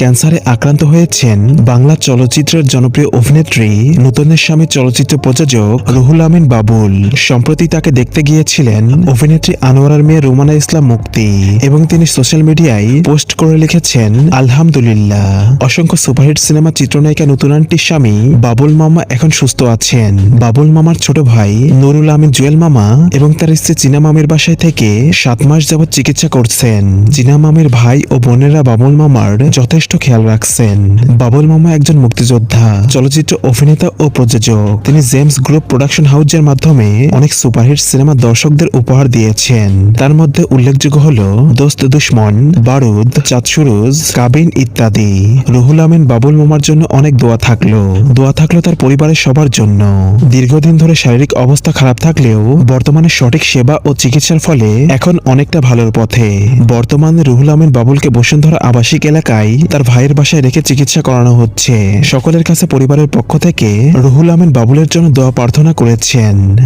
ক্যান্সারে আক্রান্ত হয়েছেন বাংলা চলচ্চিত্রের জনপ্রিয় অভিনেত্রী নূতনের স্বামী চলচ্চিত্র প্রযোজক রুহুল আমিন বাবুল। সম্প্রতি তাকে দেখতে গিয়েছিলেন অভিনেত্রী আনোয়ারার মেয়ে রুমানা ইসলাম মুক্তি এবং তিনি সোশ্যাল মিডিয়ায় পোস্ট করে লিখেছেন, আলহামদুলিল্লাহ। অসংখ্য সুপারহিট সিনেমা চিত্রনায়িকা নতুন আন্টির স্বামী বাবুল মামা এখন সুস্থ আছেন। বাবুল মামার ছোট ভাই নুরুল আমিন জুয়েল মামা এবং তার স্ত্রী চীনা মামির বাসায় থেকে সাত মাস যাবৎ চিকিৎসা করছেন। চীনা মামির ভাই ও বোনেরা বাবুল মামার যথেষ্ট খেয়াল রাখছেন বাবুল মামা একজন মুক্তিযোদ্ধা, চলচ্চিত্র অভিনেতা ও প্রযোজক। তিনি জেমস গ্রুপ প্রোডাকশন হাউসের মাধ্যমে অনেক সুপারহিট সিনেমা দর্শকদের উপহার দিয়েছেন। তার মধ্যে উল্লেখযোগ্য হল দোস্ত দুশ্মন, বারুদ চাঁদ সুরুজ কাবিন ইত্যাদি। রুহুল আমিন বাবুল মামার জন্য অনেক দোয়া থাকল। দোয়া থাকল তার পরিবারের সবার জন্য। দীর্ঘদিন ধরে শারীরিক অবস্থা খারাপ থাকলেও বর্তমানে সঠিক সেবা ও চিকিৎসার ফলে এখন অনেকটা ভালোর পথে। বর্তমানে রুহুল আমিন বাবুলকে বসুন্ধরা আবাসিক এলাকায় তার ভাইয়ের বাসায় রেখে চিকিৎসা করানো হচ্ছে। সকলের কাছে পরিবারের পক্ষ থেকে রুহুল আমিন বাবুলের জন্য দোয়া প্রার্থনা করেছেন।